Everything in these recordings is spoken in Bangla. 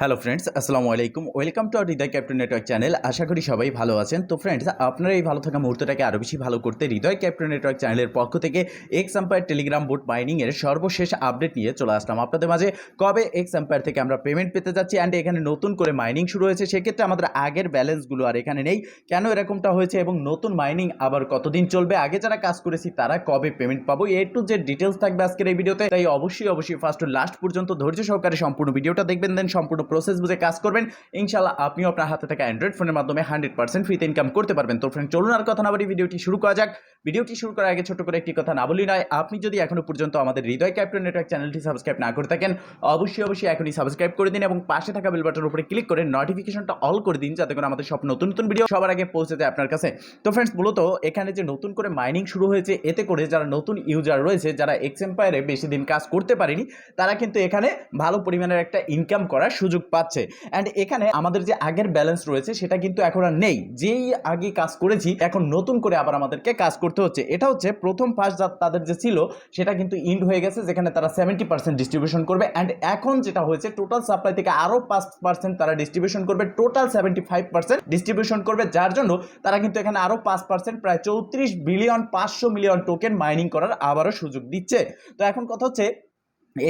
হ্যালো ফ্রেন্ডস আসসালামু আলাইকুম ওয়েলকাম টু আর হৃদয় ক্যাপ্টেন নেটওয়ার্ক চ্যানেল আশা করি সবাই ভালো আছেন। তো ফ্রেন্ডস আপনারা এই ভালো থাকা মুহূর্তটাকে আরও বেশি ভালো করতে হৃদয় ক্যাপ্টেন নেটওয়ার্ক চ্যানেলের পক্ষ থেকে এক্স আম্পায়ার টেলিগ্রাম বোট মাইনিংয়ের সর্বশেষ আপডেট নিয়ে চলে আসলাম। আপনাদের মাঝে কবে এক্স এম্পায়ার থেকে আমরা পেমেন্ট পেতে যাচ্ছি অ্যান্ড এখানে নতুন করে মাইনিং শুরু হয়েছে, সেক্ষেত্রে আমাদের আগের ব্যালেন্সগুলো আর এখানে নেই। কেন এরকমটা হয়েছে এবং নতুন মাইনিং আবার কতদিন চলবে? আগে যারা কাজ করেছি, তারা কবে পেমেন্ট পাবো? এ টু যে ডিটেলস থাকবে আজকের এই ভিডিওতে। তাই অবশ্যই অবশ্যই ফার্স্ট টু লাস্ট পর্যন্ত ধৈর্য সহকারে সম্পূর্ণ ভিডিওটা দেখবেন দেন সম্পূর্ণ প্রসেস বুঝে কাজ করবেন। ইনশাল্লাহ আপনিও আপনার হাতে থাকা অ্যান্ড্রয়েড ফোনের মাধ্যমে হান্ড্রেড পার্সেন্ট ফ্রিতে ইনকাম করতে পারবেন। তো ফ্রেন্ড চলুন আর কথা না বলি ভিডিওটি শুরু করা যাক। ভিডিওটি শুরু করার আগে ছোট করে একটি কথা না বলি নয়, আপনি যদি এখনও পর্যন্ত আমাদের হৃদয় ক্যাপ্টেন নেটওয়ার্ক চ্যানেলটি সাবস্ক্রাইব না করে থাকেন, অবশ্যই অবশ্যই এখনই সাবস্ক্রাইব করে দিন এবং পাশে থাকা বেল বাটনের উপরে ক্লিক করে নোটিফিকেশনটা অল করে দিন যাতে করে আমাদের সব নতুন নতুন ভিডিও সবার আগে পৌঁছে যায় আপনার কাছে। তো ফ্রেন্ডস মূলত এখানে যে নতুন করে মাইনিং শুরু হয়েছে, এতে করে যারা নতুন ইউজার রয়েছে, যারা এক্স এম্পায়ারে বেশি দিন কাজ করতে পারেনি, তারা কিন্তু এখানে ভালো পরিমাণের একটা ইনকাম করার সুযোগ পাচ্ছে। অ্যান্ড এখানে আমাদের যে আগের ব্যালেন্স রয়েছে, সেটা কিন্তু এখন আর নেই। যেই আগে কাজ করেছি, এখন নতুন করে আবার আমাদেরকে কাজ করতে হচ্ছে। এটা হচ্ছে প্রথম ফার্স্ট তাদের যে ছিল, সেটা কিন্তু ইন্ড হয়ে গেছে, যেখানে তারা সেভেন্টি পার্সেন্ট ডিস্ট্রিবিউশন করবে। অ্যান্ড এখন যেটা হয়েছে টোটাল সাপ্লাই থেকে আরও পাঁচ পার্সেন্ট তারা ডিস্ট্রিবিউশন করবে। Total seventy five percent distribution করবে, যার জন্য তারা কিন্তু এখানে আরও পাঁচ পার্সেন্ট প্রায় চৌত্রিশ বিলিয়ন পাঁচশো মিলিয়ন টোকেন মাইনিং করার আবারও সুযোগ দিচ্ছে। তো এখন কথা হচ্ছে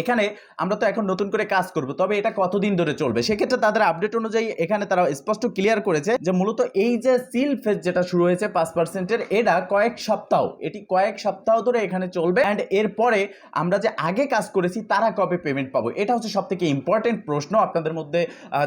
এখানে আমরা তো এখন নতুন করে কাজ করব, তবে এটা কতদিন ধরে চলবে? সেক্ষেত্রে তাদের আপডেট অনুযায়ী এখানে তারা স্পষ্ট ক্লিয়ার করেছে যে মূলত এই যে সিল ফেজ যেটা শুরু হয়েছে পাঁচ পার্সেন্টের এটা কয়েক সপ্তাহ, এটি কয়েক সপ্তাহ ধরে এখানে চলবে অ্যান্ড এরপরে আমরা যে আগে কাজ করেছি তারা কবে পেমেন্ট পাবো? এটা হচ্ছে সব থেকে ইম্পর্টেন্ট প্রশ্ন আপনাদের মধ্যে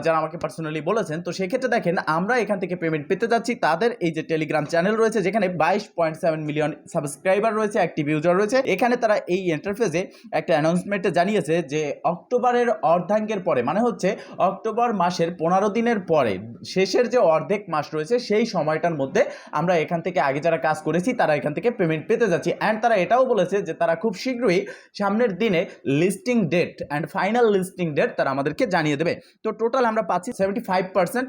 যারা আমাকে পার্সোনালি বলেছেন। তো সেক্ষেত্রে দেখেন, আমরা এখান থেকে পেমেন্ট পেতে যাচ্ছি। তাদের এই যে টেলিগ্রাম চ্যানেল রয়েছে, যেখানে বাইশ পয়েন্ট সেভেন মিলিয়ন সাবস্ক্রাইবার রয়েছে অ্যাক্টিভ ইউজার রয়েছে। এখানে তারা এই ইন্টারফেসে একটা অ্যানাউন্সমেন্টে জানিয়েছে যে অক্টোবরের অর্ধাঙ্গের পরে মানে হচ্ছে অক্টোবর মাসের পনেরো দিনের পরে, শেষের যে অর্ধেক মাস রয়েছে সেই সময়টার মধ্যে আমরা এখান থেকে আগে যারা কাজ করেছি তারা এখান থেকে পেমেন্ট পেতে যাচ্ছি। অ্যান্ড তারা এটাও বলেছে যে তারা খুব শীঘ্রই সামনের দিনে listing date and final listing date তারা আমাদেরকে জানিয়ে দেবে। তো টোটাল আমরা পাচ্ছি seventy five percent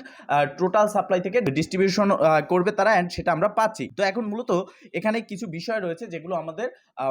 total supply থেকে ডিস্ট্রিবিউশন করবে তারা অ্যান্ড সেটা আমরা পাচ্ছি। তো এখন মূলত এখানে কিছু বিষয় রয়েছে যেগুলো আমাদের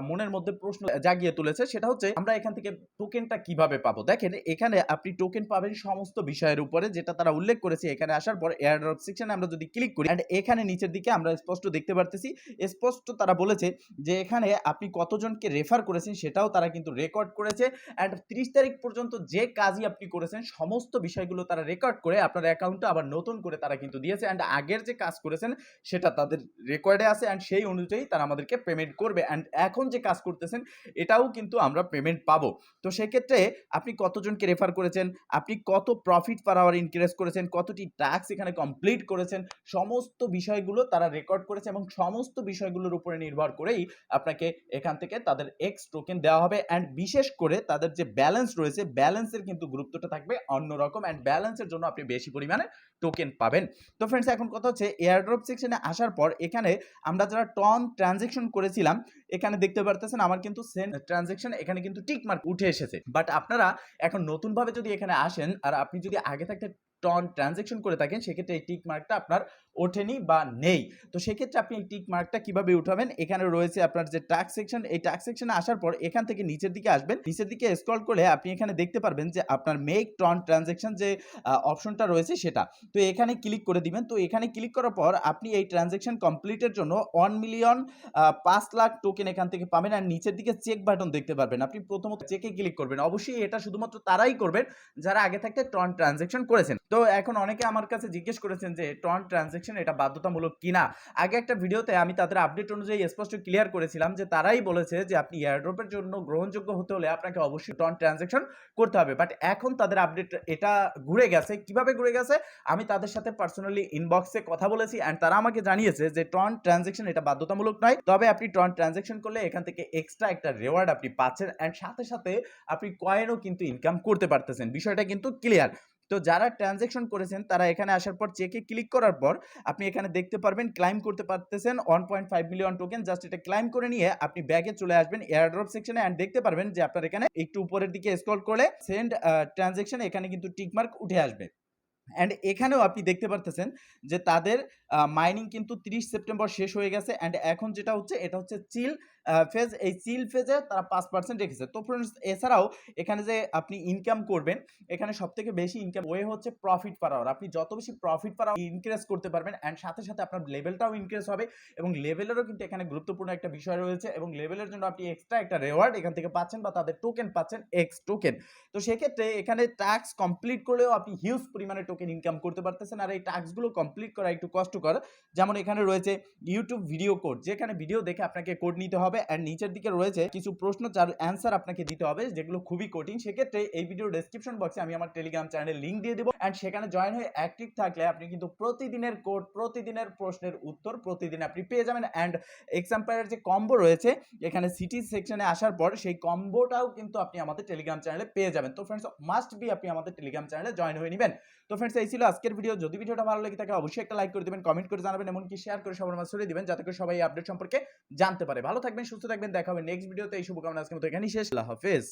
মনের মধ্যে প্রশ্ন জাগিয়ে তুলেছে। সেটা হচ্ছে আমরা এখান থেকে টোকেনটা কীভাবে পাবো? দেখেন, এখানে আপনি টোকেন পাবেন সমস্ত বিষয়ের উপরে, যেটা তারা উল্লেখ করেছে, এখানে আসার পর এয়ারড্রপ সেকশনে আমরা যদি ক্লিক করি অ্যান্ড এখানে নিচের দিকে আমরা স্পষ্ট দেখতে পারতেছি, স্পষ্ট তারা বলেছে যে এখানে আপনি কতজনকে রেফার করেছেন সেটাও তারা কিন্তু রেকর্ড করেছে অ্যান্ড তিরিশ তারিখ পর্যন্ত যে কাজই আপনি করেছেন, সমস্ত বিষয়গুলো তারা রেকর্ড করে আপনার অ্যাকাউন্টে আবার নতুন করে তারা কিন্তু দিয়েছে অ্যান্ড আগের যে কাজ করেছেন, সেটা তাদের রেকর্ডে আছে অ্যান্ড সেই অনুযায়ী তারা আমাদেরকে পেমেন্ট করবে অ্যান্ড এখন যে কাজ করতেছেন, এটাও কিন্তু আমরা পেমেন্ট পাবো। তো সেক্ষেত্রে আপনি কতজনকে রেফার করেছেন? আপনি কত প্রফিট পার আওয়ার ইনক্রিজ করেছেন? কতটি ট্যাক্স এখানে কমপ্লিট করেছেন? সমস্ত বিষয়গুলো তারা রেকর্ড করেছে এবং সমস্ত বিষয়গুলোর উপরে নির্ভর করেই আপনাকে এখান থেকে তাদের এক্স টোকেন দেওয়া হবে অ্যান্ড বিশেষ করে তাদের যে ব্যালেন্স রয়েছে ব্যালেন্সের কিন্তু গুরুত্বটা থাকবে অন্যরকম অ্যান্ড ব্যালেন্সের জন্য আপনি বেশি পরিমাণে টোকেন পাবেন। তো ফ্রেন্ডস এখন কথা হচ্ছে এয়ারড্রপ সেকশনে আসার পর এখানে আমরা যারা টন ট্রানজেকশন করেছিলাম, এখানে দেখতে পারতেছেন আমার কিন্তু সেন্ট ট্রানজেকশন এখানে কিন্তু টিক মার্ক উঠে এসেছে। বাট আপনারা এখন নতুনভাবে যদি এখানে আসেন, আর আপনি যদি আগে থাকতে টন ট্রানজেকশন করে থাকেন, সেক্ষেত্রে এই টিক মার্কটা আপনার ওঠেনি বা নেই। তো সেক্ষেত্রে আপনি এই টিক মার্কটা কীভাবে উঠাবেন? এখানে রয়েছে আপনার যে ট্যাক্স সেকশন এই ট্যাক্স সেকশনে আসার পর এখান থেকে নিচের দিকে আসবেন। নিচের দিকে স্ক্রল করলে আপনি এখানে দেখতে পারবেন যে আপনার মেক টন ট্রানজেকশন যে অপশনটা রয়েছে সেটা। তো এখানে ক্লিক করে দিবেন। তো এখানে ক্লিক করার পর আপনি এই ট্রানজেকশন কমপ্লিটের জন্য ওয়ান মিলিয়ন পাঁচ লাখ টোকেন এখান থেকে পাবেন। আর নিচের দিকে চেক বাটন দেখতে পারবেন। আপনি প্রথমত চেকে ক্লিক করবেন। অবশ্যই এটা শুধুমাত্র তারাই করবেন যারা আগে থাকতে টন ট্রানজেকশন করেছেন। তো এখন অনেকে আমার কাছে জিজ্ঞেস করেছেন যে, টন ট্রানজেকশন এটা বাধ্যতামূলক কিনা? আগে একটা ভিডিওতে আমি তাদের আপডেট অনুযায়ী স্পষ্ট ক্লিয়ার করেছিলাম যে, তারাই বলেছে যে, আপনি এয়ারড্রপের জন্য গ্রহণযোগ্য হতে হলে আপনাকে অবশ্যই টন ট্রানজেকশন করতে হবে। বাট এখন তাদের আপডেট এটা ঘুরে গেছে। কীভাবে ঘুরে গেছে? আমি তাদের সাথে পার্সোনালি ইনবক্সে কথা বলেছি অ্যান্ড তারা আমাকে জানিয়েছে যে, টন ট্রানজেকশন এটা বাধ্যতামূলক নয়। তবে আপনি টন ট্রানজেকশন করলে এখান থেকে এক্সট্রা একটা রেওয়ার্ড আপনি পাচ্ছেন অ্যান্ড সাথে সাথে আপনি কয়েনও কিন্তু ইনকাম করতে পারতেছেন। বিষয়টা কিন্তু ক্লিয়ার তো যারা ট্রানজেকশন করেছেন, তারা এখানে আসার পর চেকে ক্লিক করার পর আপনি এখানে দেখতে পারবেন ক্লাইম করতে পারতেছেন one point five million token just এটা ক্লাইম করে নিয়ে আপনি ব্যাগে চলে আসবেন এয়ারড্রপ সেকশনে অ্যান্ড দেখতে পারবেন যে আপনার এখানে একটু উপরের দিকে স্ক্রল করলে সেন্ড ট্রানজেকশন এখানে কিন্তু টিকমার্ক উঠে আসবে। অ্যান্ড এখানেও আপনি দেখতে পারতেছেন যে তাদের মাইনিং কিন্তু 30 সেপ্টেম্বর শেষ হয়ে গেছে। অ্যান্ড এখন যেটা হচ্ছে, এটা হচ্ছে চিল ফেজ এই চিল ফেজে তারা পাঁচ পার্সেন্ট রেখেছে। তো ফ্রেন্ডস এছাড়াও এখানে যে আপনি ইনকাম করবেন, এখানে সব থেকে বেশি ইনকাম ওয়ে হচ্ছে প্রফিট পার আওয়ার আপনি যত বেশি প্রফিট পার আওয়ার ইনক্রিজ করতে পারবেন অ্যান্ড সাথে সাথে আপনার লেভেলটাও ইনক্রিজ হবে এবং লেভেলেরও কিন্তু এখানে গুরুত্বপূর্ণ একটা বিষয় রয়েছে এবং লেভেলের জন্য আপনি এক্সট্রা একটা রেওয়ার্ড এখান থেকে পাচ্ছেন বা তাদের টোকেন পাচ্ছেন এক্স টোকেন তো সেক্ষেত্রে এখানে ট্যাক্স কমপ্লিট করলেও আপনি হিউজ পরিমাণে টোকেন ইনকাম করতে পারতেছেন আর এই টাস্কগুলো কমপ্লিট করা একটু কষ্টকর যেমন এখানে রয়েছে ইউটিউব ভিডিও কোড যেখানে ভিডিও দেখে আপনাকে কোড নিতে হবে অ্যান্ড নিচের দিকে রয়েছে কিছু প্রশ্ন যার অ্যান্সার আপনাকে দিতে হবে, যেগুলো খুবই কঠিন। সেক্ষেত্রে এই ভিডিও ডেসক্রিপশন বক্সে আমি আমার টেলিগ্রাম চ্যানেলের লিঙ্ক দিয়ে দেবো অ্যান্ড সেখানে জয়েন হয়ে অ্যাক্টিভ থাকলে আপনি কিন্তু প্রতিদিনের কোড প্রতিদিনের প্রশ্নের উত্তর প্রতিদিন আপনি পেয়ে যাবেন অ্যান্ড এক্সাম্পায়ারের যে কম্বো রয়েছে, এখানে সিটি সেকশনে আসার পর সেই কম্বোটাও কিন্তু আপনি আমাদের টেলিগ্রাম চ্যানেলে পেয়ে যাবেন। তো ফ্রেন্ডস মাস্ট বি আপনি আমাদের টেলিগ্রাম চ্যানেলে জয়েন হয়ে নেবেন। তো ফ্রেন্ডস এই ছিল আজকের ভিডিও যদি ভিডিওটা ভালো লাগে থাকে, অবশ্যই একটা লাইক করে দেবেন কমেন্ট করে জানাবেন, এমনকি শেয়ার করে সবার মাঝে ছড়িয়ে দিবেন, যাতে করে সবাই আপডেট সম্পর্কে জানতে পারে। ভালো থাকবেন, সুস্থ থাকবেন, দেখা হবে নেক্সট ভিডিওতে এই শুভকামনা আজকের মতো এখানেই শেষ। আল্লাহ হাফেজ।